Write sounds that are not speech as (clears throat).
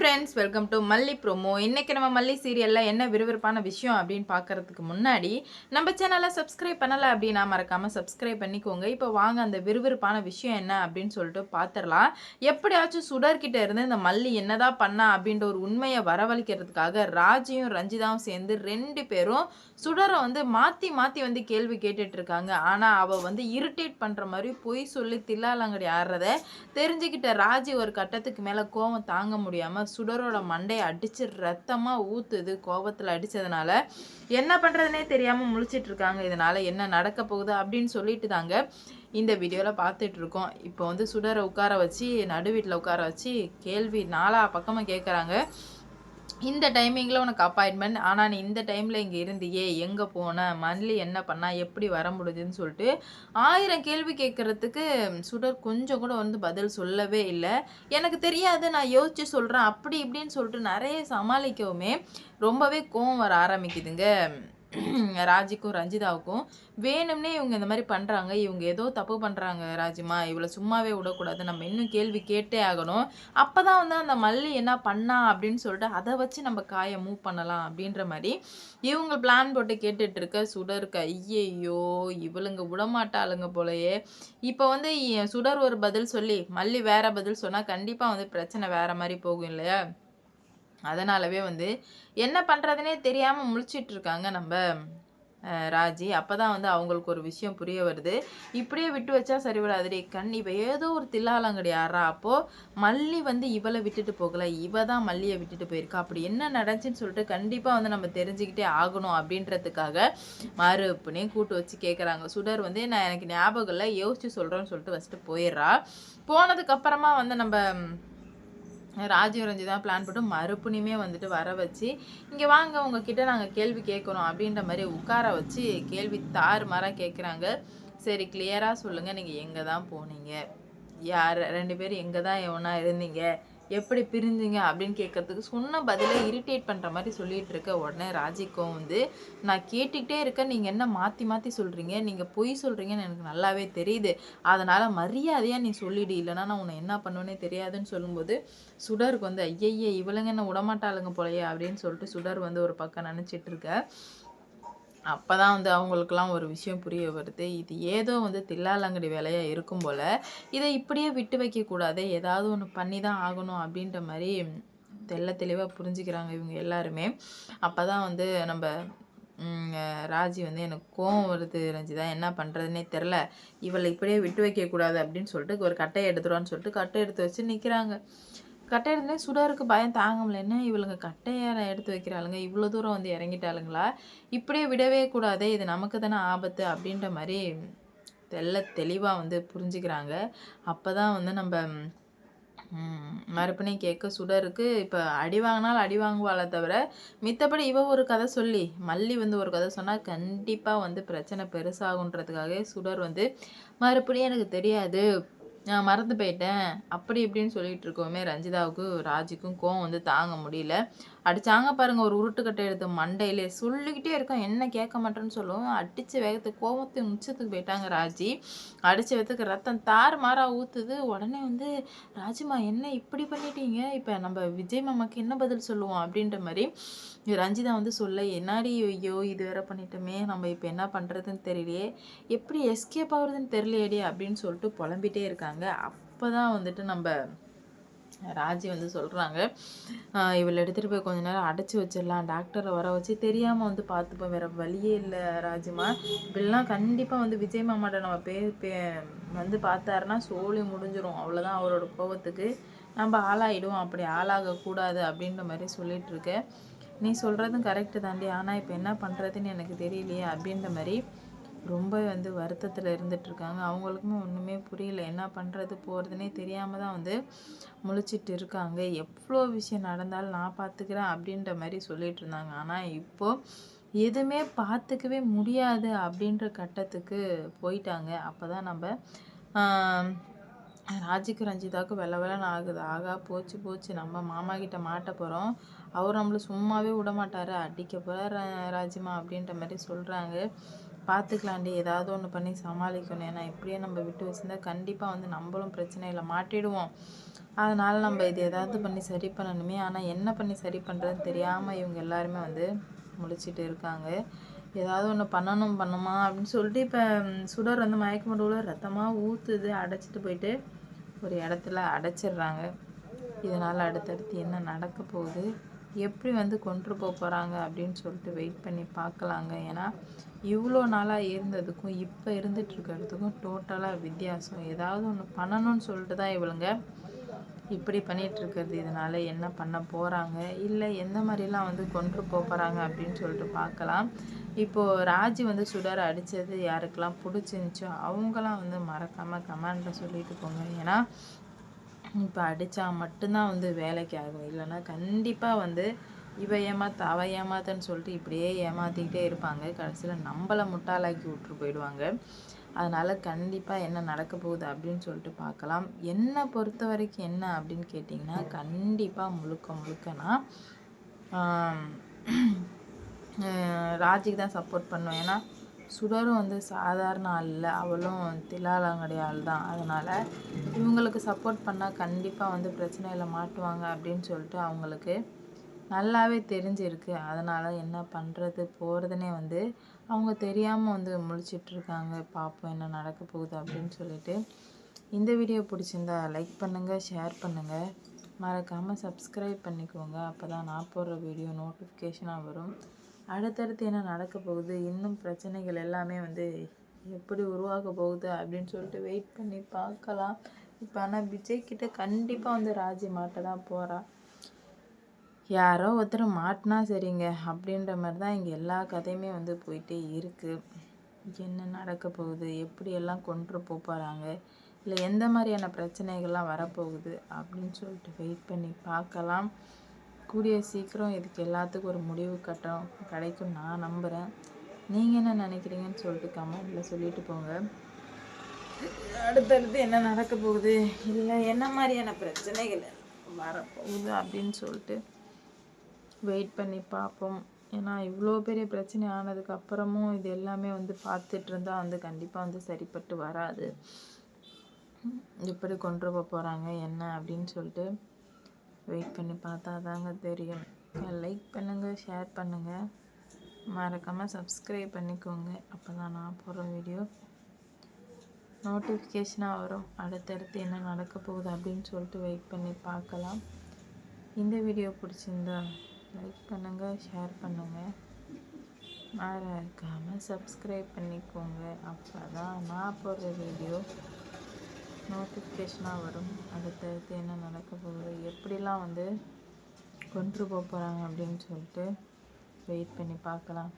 Friends welcome to Malli promo இன்னைக்கு நம்ம மல்லி சீரியலில் என்ன விறுவிறுப்பான விஷயம் அப்படின்னு பார்க்குறதுக்கு முன்னாடி நம்ம சேனலை சப்ஸ்கிரைப் பண்ணலை அப்படின்னா மறக்காமல் சப்ஸ்கிரைப் பண்ணிக்கோங்க. இப்போ வாங்க அந்த விறுவிறுப்பான விஷயம் என்ன அப்படின்னு சொல்லிட்டு பார்த்துடலாம் எப்படியாச்சும் சுடர்கிட்ட இருந்து இந்த மல்லி என்னதான் பண்ணா அப்படின்ற ஒரு உண்மையை வரவழைக்கிறதுக்காக ராஜியும் ரஞ்சிதாவும் சேர்ந்து ரெண்டு பேரும் சுடரை வந்து மாற்றி மாற்றி வந்து கேள்வி கேட்டுட்ருக்காங்க ஆனால் அவள் வந்து இரிட்டேட் பண்ணுற மாதிரி பொய் சொல்லி தில்லாலங்கடி ஆடுறத தெரிஞ்சுக்கிட்ட ராஜி ஒரு கட்டத்துக்கு மேலே கோவம் தாங்க முடியாமல் சுடரோட மண்டையை அடித்து ரத்தமாக ஊற்றுது கோபத்தில் அடித்ததுனால என்ன பண்ணுறதுனே தெரியாமல் முழிச்சிட்டு இருக்காங்க இதனால் என்ன நடக்க போகுது அப்படின்னு சொல்லிட்டு தாங்க இந்த வீடியோவில் பார்த்துட்டு இருக்கோம் இப்போ வந்து சுடரை உட்கார வச்சு நடு வீட்டில் உட்கார வச்சு கேள்வி நாலா பக்கமாக கேட்குறாங்க இந்த டைமிங்கில் உனக்கு அப்பாயின்மெண்ட் ஆனால் நீ இந்த டைமில் இங்கே இருந்தியே எங்கே போன? மந்த்லி என்ன பண்ணால் எப்படி வர முடியுதுன்னு சொல்லிட்டு ஆயிரம் கேள்வி கேட்குறதுக்கு சுடர் கொஞ்சம் கூட வந்து பதில் சொல்லவே இல்லை. எனக்கு தெரியாது நான் யோசிச்சு சொல்கிறேன் அப்படி இப்படின்னு சொல்லிட்டு நிறைய சமாளிக்கவுமே ரொம்பவே கோவம் வர ஆரம்பிக்குதுங்க. (clears throat) ராஜிக்கும் ரஞ்சிதாவுக்கும் வேணும்னே இவங்க இந்த மாதிரி பண்ணுறாங்க இவங்க ஏதோ தப்பு பண்ணுறாங்க ராஜிமா இவ்வளோ சும்மாவே விடக்கூடாது. நம்ம இன்னும் கேள்வி கேட்டே ஆகணும். அப்போ தான் வந்து அந்த மல்லி என்ன பண்ணா அப்படின்னு சொல்லிட்டு அதை வச்சு நம்ம காயை மூவ் பண்ணலாம் அப்படின்ற மாதிரி இவங்க பிளான் போட்டு கேட்டுட்டு இருக்க சுடருக்கு ஐயையோ இவளுங்க விடமாட்டாளுங்க போலயே. இப்போ வந்து சுடர் ஒரு பதில் சொல்லி மல்லி வேற பதில் சொன்னால் கண்டிப்பாக வந்து பிரச்சனை வேற மாதிரி போகும் இல்லையா? அதனாலவே வந்து என்ன பண்ணுறதுனே தெரியாமல் முழிச்சிட்டு இருக்காங்க நம்ம ராஜி. அப்போ தான் வந்து அவங்களுக்கு ஒரு விஷயம் புரிய வருது. இப்படியே விட்டு வச்சா சரி விடாதுடி. கண் இவ ஏதோ ஒரு தில்லாலங்கடி ஆறா அப்போது மல்லி வந்து இவளை விட்டுட்டு போகல. இவ தான் மல்லியை விட்டுட்டு போயிருக்கா. அப்படி என்ன நடந்துச்சுன்னு சொல்லிட்டு கண்டிப்பாக வந்து நம்ம தெரிஞ்சுக்கிட்டே ஆகணும் அப்படின்றதுக்காக மறுப்புனே கூட்டு வச்சு கேட்குறாங்க சுடர் வந்து நான் எனக்கு ஞாபகம் இல்லை. யோசிச்சு சொல்கிறேன்னு சொல்லிட்டு ஃபஸ்ட்டு போயிடுறா. போனதுக்கப்புறமா வந்து நம்ம ராஜீவ் தான் பிளான் போட்டு மறுபடியுமே வந்துட்டு வர வச்சு இங்கே வாங்க உங்ககிட்ட நாங்கள் கேள்வி கேட்குறோம் அப்படின்ற மாதிரி உட்கார வச்சு கேள்வி தாறு மாறாக கேட்குறாங்க சரி கிளியராக சொல்லுங்கள் நீங்கள் எங்கே தான் போனீங்க? யார் ரெண்டு பேரும் எங்கே தான் எவனா இருந்தீங்க? எப்படி பிரிஞ்சிங்க அப்படின்னு கேட்கறதுக்கு சொன்ன பதிலை இரிட்டேட் பண்ணுற மாதிரி சொல்லிட்டு இருக்க உடனே ராஜிக்கும் வந்து நான் கேட்டுக்கிட்டே இருக்கேன். நீங்கள் என்ன மாற்றி மாற்றி சொல்கிறீங்க நீங்கள் பொய் சொல்கிறீங்கன்னு எனக்கு நல்லாவே தெரியுது. அதனால் மரியாதையாக நீ சொல்லிடு. இல்லைனா நான் உன்னை என்ன பண்ணுவேனே தெரியாதுன்னு சொல்லும்போது சுடருக்கு வந்து ஐயையே இவளுங்க என்ன விடமாட்டாளுங்க போலையே அப்படின்னு சொல்லிட்டு சுடர் வந்து ஒரு பக்கம் நினச்சிட்டு இருக்க. அப்போ தான் வந்து அவங்களுக்குலாம் ஒரு விஷயம் புரிய வருது. இது ஏதோ வந்து தில்லாலங்கடி வேலையாக இருக்கும் போல். இதை இப்படியே விட்டு வைக்கக்கூடாது ஏதாவது ஒன்று பண்ணி தான் ஆகணும் அப்படின்ற மாதிரி தெல்ல தெளிவாக புரிஞ்சுக்கிறாங்க இவங்க எல்லாருமே. அப்போ தான் வந்து நம்ம ராஜி வந்து எனக்கு கோவம் வருது ரஞ்சிதா. என்ன பண்ணுறதுனே தெரில இவளை இப்படியே விட்டு வைக்கக்கூடாது அப்படின்னு சொல்லிட்டு ஒரு கட்டையை எடுத்துருவான்னு சொல்லிட்டு கட்டை எடுத்து வச்சு நிற்கிறாங்க கட்டை எடுத்துனே சுடருக்கு பயம் தாங்க முடியலன்னு இவளுங்க கட்டையை எடுத்து வைக்கிறாளுங்க? இவ்வளோ தூரம் வந்து இறங்கிட்டாளுங்களா? இப்படியே விடவே கூடாதே இது நமக்கு தானே ஆபத்து அப்படின்ற மாதிரி தெல்ல தெளிவாக வந்து புரிஞ்சுக்கிறாங்க. அப்போ தான் வந்து நம்ம மறுபடியும் கேட்க சுடருக்கு இப்போ அடி வாங்கினாலும் அடி வாங்குவாளே தவிர மித்தபடி இவ ஒரு கதை சொல்லி மல்லி வந்து ஒரு கதை சொன்னால் கண்டிப்பாக வந்து பிரச்சனை பெருசாகுன்றதுக்காக சுடர் வந்து மறுபடியும் எனக்கு தெரியாது. நான் மறந்து போயிட்டேன். அப்படி இப்படின்னு சொல்லிட்டு இருக்கோமே ரஞ்சிதாவுக்கு ராஜிக்கும் கோவம் வந்து தாங்க முடியல. அடிச்சாங்க பாருங்க ஒரு உருட்டுக்கட்டை எடுத்து மண்டையிலே. சொல்லிக்கிட்டே இருக்கோம் என்ன கேட்க மாட்டேன்னு சொல்லுவோம் அடித்த வேகத்துக்கு கோவத்தின் உச்சத்துக்கு போயிட்டாங்க ராஜி. அடிச்ச வேகத்துக்கு ரத்தம் தார் மாறா ஊத்துது. உடனே வந்து ராஜிமா என்ன இப்படி பண்ணிட்டீங்க? இப்போ நம்ம விஜய் மாமாக்கு என்ன பதில் சொல்லுவோம்? அப்படின்ற மாதிரி ரஞ்சிதா வந்து சொல்ல என்னாடி ஐயோ இது வேற பண்ணிட்டோமே. நம்ம இப்போ என்ன பண்ணுறதுன்னு தெரியலையே. எப்படி எஸ்கேப் ஆகுறதுன்னு தெரியலையேடி? அப்படின்னு சொல்லிட்டு புலம்பிட்டே இருக்காங்க. அப்போ தான் வந்துட்டு நம்ம ராஜி வந்து சொல்கிறாங்க இவளை எடுத்துகிட்டு போய் கொஞ்ச நேரம் அடைச்சி வச்சிடலாம். டாக்டரை வர வச்சு தெரியாமல் வந்து பார்த்துப்போம். வேறு வழியே இல்லை ராஜிமா. இப்படிலாம் கண்டிப்பாக வந்து விஜய் மாமாட்ட நம்ம பே பே வந்து பார்த்தாருன்னா சோழி முடிஞ்சிடும் அவ்வளோதான் அவரோட கோபத்துக்கு. நம்ம ஆளாயிடும் அப்படி ஆளாகக்கூடாது அப்படின்ற மாதிரி சொல்லிகிட்ருக்கேன் இருக்க. நீ சொல்கிறதும் கரெக்டு தாண்டி. ஆனால் இப்போ என்ன பண்ணுறதுன்னு எனக்கு தெரியலையே அப்படின்ற மாதிரி ரொம்ப வந்து வருத்தத்தில் இருந்துகிட்ருக்காங்க அவங்களுக்குமே ஒன்றுமே புரியல. என்ன பண்ணுறது போகிறதுனே தெரியாமல் தான் வந்து முழிச்சிட்டு இருக்காங்க எவ்வளோ விஷயம் நடந்தாலும் நான் பார்த்துக்கிறேன் அப்படின்ற மாதிரி சொல்லிட்டு இருந்தாங்க ஆனால் இப்போது எதுவுமே பார்த்துக்கவே முடியாது அப்படின்ற கட்டத்துக்கு போயிட்டாங்க. அப்போ தான் நம்ம ஆம், ராஜிக்கு ரஞ்சிதாவுக்கு வெள்ளை வெள்ளன்னு ஆகுது. ஆகா போச்சு போச்சு. நம்ம மாமா கிட்ட மாட்ட போகிறோம் அவர் நம்மளை சும்மாவே விட மாட்டார். அடிக்க போகிற ராஜிமா அப்படின்ற மாதிரி சொல்கிறாங்க பார்த்துக்கலாண்டி ஏதாவது ஒன்று பண்ணி சமாளிக்கணும். ஏன்னா இப்படியே நம்ம விட்டு வச்சிருந்தா கண்டிப்பாக வந்து நம்மளும் பிரச்சனையில் மாட்டிடுவோம். அதனால் நம்ம இது ஏதாவது பண்ணி சரி பண்ணணுமே. ஆனால் என்ன பண்ணி சரி பண்ணுறதுன்னு தெரியாமல் இவங்க எல்லாருமே வந்து முழிச்சிட்டு இருக்காங்க. ஏதாவது ஒன்று பண்ணணும் பண்ணுமா அப்படின்னு சொல்லிட்டு இப்போ சுடர் வந்து மயக்க முடிவில் ரத்தமாக ஊற்றுது அடைச்சிட்டு போயிட்டு ஒரு இடத்துல அடைச்சிடுறாங்க. இதனால் அடுத்தடுத்து என்ன நடக்க போகுது? எப்படி வந்து கொண்டு போக போகிறாங்க அப்படின்னு சொல்லிட்டு வெயிட் பண்ணி பார்க்கலாங்க. ஏன்னா இவ்வளோ நாளாக இருந்ததுக்கும் இப்போ இருந்துட்டு இருக்கிறதுக்கும் டோட்டலாக வித்தியாசம். ஏதாவது ஒன்று பண்ணணும்னு சொல்லிட்டு தான் இவளுங்க இப்படி பண்ணிட்டு இருக்கிறது இதனால என்ன பண்ண போகிறாங்க இல்லை எந்த மாதிரிலாம் வந்து கொண்டு போகிறாங்க அப்படின்னு சொல்லிட்டு பார்க்கலாம். இப்போது ராஜி வந்து சுடர் அடித்தது யாருக்கெல்லாம் பிடிச்சிருந்துச்சோ அவங்களாம் வந்து மறக்காமல் கமெண்டில் சொல்லிட்டு போங்க. ஏன்னா இப்போ அடித்தா மட்டும்தான் வந்து வேலைக்கு ஆகும். இல்லைன்னா கண்டிப்பாக வந்து இவ ஏமாத்த அவ ஏமாத்தன்னு சொல்லிட்டு இப்படியே ஏமாற்றிக்கிட்டே இருப்பாங்க. கடைசியில் நம்மளை முட்டாளாக்கி விட்டு போயிடுவாங்க. அதனால் கண்டிப்பாக என்ன நடக்க போகுது அப்படின்னு சொல்லிட்டு பார்க்கலாம். என்னை பொறுத்த வரைக்கும் என்ன அப்படின்னு கேட்டிங்கன்னா கண்டிப்பாக முழுக்க முழுக்கனா ராஜிக்கு தான் சப்போர்ட் பண்ணுவேன். ஏன்னா சுடரும் வந்து சாதாரண ஆள் அவளும் தில்லாலங்கடி ஆள் தான். அதனால் இவங்களுக்கு சப்போர்ட் பண்ணால் கண்டிப்பாக வந்து பிரச்சனையில் மாட்டுவாங்க அப்படின்னு சொல்லிட்டு அவங்களுக்கு நல்லாவே தெரிஞ்சிருக்கு. அதனால் என்ன பண்ணுறது போகிறதுனே வந்து அவங்க தெரியாமல் வந்து முழிச்சிட்ருக்காங்க. பார்ப்போம் என்ன நடக்க போகுது அப்படின்னு சொல்லிட்டு. இந்த வீடியோ பிடிச்சிருந்தா லைக் பண்ணுங்கள் ஷேர் பண்ணுங்கள் மறக்காமல் சப்ஸ்கிரைப் பண்ணிக்கோங்க. அப்போ தான் நான் போடுற வீடியோ நோட்டிஃபிகேஷனாக வரும். அடுத்தடுத்து என்ன நடக்க போகுது? இன்னும் பிரச்சனைகள் எல்லாமே வந்து எப்படி உருவாக போகுது அப்படின்னு சொல்லிட்டு வெயிட் பண்ணி பார்க்கலாம். இப்போ ஆனால் விஜய்கிட்ட கண்டிப்பாக வந்து ராஜி மாட்ட தான் போகிறா யாரோ ஒருத்தர் மாட்டினா சரிங்க அப்படின்ற மாதிரி தான் இங்கே எல்லா கதையுமே வந்து போயிட்டே இருக்குது என்ன நடக்க போகுது? எப்படியெல்லாம் கொண்டு போக போகிறாங்க இல்லை எந்த மாதிரியான பிரச்சனைகள்லாம் வரப்போகுது? அப்படின்னு சொல்லிட்டு வெயிட் பண்ணி பார்க்கலாம். கூடிய சீக்கிரம் இதுக்கு எல்லாத்துக்கும் ஒரு முடிவு கட்டம் கிடைக்கும் நான் நம்புகிறேன் நீங்கள் என்ன நினைக்கிறீங்கன்னு சொல்லிட்டு கமெண்டில் சொல்லிட்டு போங்க. அடுத்தடுத்து என்ன நடக்க போகுது? இல்லை என்ன மாதிரியான பிரச்சனைகள் வரப்போகுது அப்படின்னு சொல்லிட்டு வெயிட் பண்ணி பார்ப்போம். ஏன்னா இவ்வளோ பெரிய பிரச்சனை ஆனதுக்கப்புறமும் இது எல்லாமே வந்து பார்த்துட்டு இருந்தால் வந்து கண்டிப்பாக வந்து சரிப்பட்டு வராது. எப்படி கொண்டு போக போகிறாங்க என்ன அப்படின்னு சொல்லிட்டு வெயிட் பண்ணி பார்த்தா தாங்க தெரியும். லைக் பண்ணுங்கள் ஷேர் பண்ணுங்கள் மறக்காமல் சப்ஸ்கிரைப் பண்ணிக்கோங்க. அப்போ தான் நான் போகிற வீடியோ நோட்டிஃபிகேஷனாக வரும். அடுத்தடுத்து என்ன நடக்க போகுது அப்படின்னு சொல்லிட்டு வெயிட் பண்ணி பார்க்கலாம். இந்த வீடியோ பிடிச்சிருந்தா லைக் பண்ணுங்கள் ஷேர் பண்ணுங்கள் மறக்காமல் சப்ஸ்கிரைப் பண்ணிக்கோங்க. அப்போ தான் நான் போடுற வீடியோ நோட்டிஃபிகேஷனாக வரும். அடுத்தடுத்து என்ன நடக்க போகுது எப்படிலாம் வந்து கொண்டு போக போகிறாங்க அப்படின்னு சொல்லிட்டு வெயிட் பண்ணி பார்க்கலாம்.